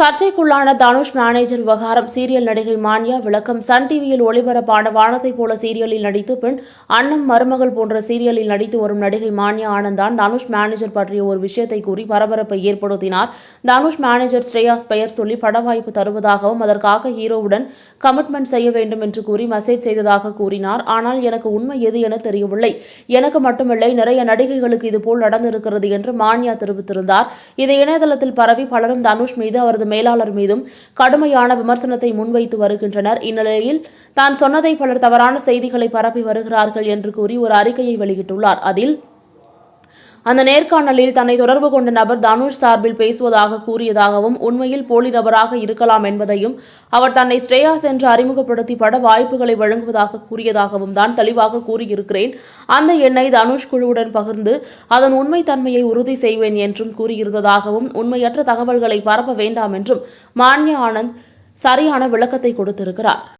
சர்ச்சைக்குள்ளான Dhanush manager விவகாரம். Serial நடிகை மான்யா விளக்கம். சன் டிவியில் ஒளிபரப்பான வானத்தை போல சீரியலில் நடித்து பின் அன்னம் மருமகள் போன்ற சீரியலில் நடித்து வரும் நடிகை மான்யா ஆனந்தான் தனுஷ் மேனேஜர் பற்றிய ஒரு விஷயத்தை கூறி பரபரப்பை ஏற்படுத்தினார். தனுஷ் மேனேஜர் ஸ்ரேயாஸ் பெயர் சொல்லி பட வாய்ப்பு தருவதாகவும் அதற்காக ஹீரோவுடன் கமிட்மெண்ட் செய்ய வேண்டும் என்று கூறி மெசேஜ் செய்ததாக கூறினார். ஆனால் எனக்கு உண்மை எது என தெரியவில்லை. எனக்கு மட்டுமில்லை நிறைய நடிகைகளுக்கு இதுபோல் நடந்திருக்கிறது என்று மான்யா தெரிவித்திருந்தார். இதை இணையதளத்தில் பரவி பலரும் தனுஷ் மீது அவரது மேலாளர் மீதும் கடுமையான விமர்சனத்தை முன்வைத்து வருகின்றனர். இந்நிலையில் தான் சொன்னதை பலர் தவறான செய்திகளை பரப்பி வருகிறார்கள் என்று கூறி ஒரு அறிக்கையை வெளியிட்டுள்ளார். அதில் அந்த நேர்காணலில் தன்னை தொடர்பு கொண்ட நபர் தனுஷ் சார்பில் பேசுவதாக கூறியதாகவும் உண்மையில் போலி நபராக இருக்கலாம் என்பதையும் அவர் தன்னை ஸ்ரேயாஸ் என்று அறிமுகப்படுத்தி பட வாய்ப்புகளை வழங்குவதாக கூறியதாகவும் தான் தெளிவாக கூறியிருக்கிறேன். அந்த எண்ணை தனுஷ் குழுவுடன் பகிர்ந்து அதன் உண்மை தன்மையை உறுதி செய்வேன் என்றும் கூறியிருந்ததாகவும் உண்மையற்ற தகவல்களை பரப்ப வேண்டாம் என்றும் மான்யா ஆனந்த் சரியான விளக்கத்தை கொடுத்திருக்கிறார்.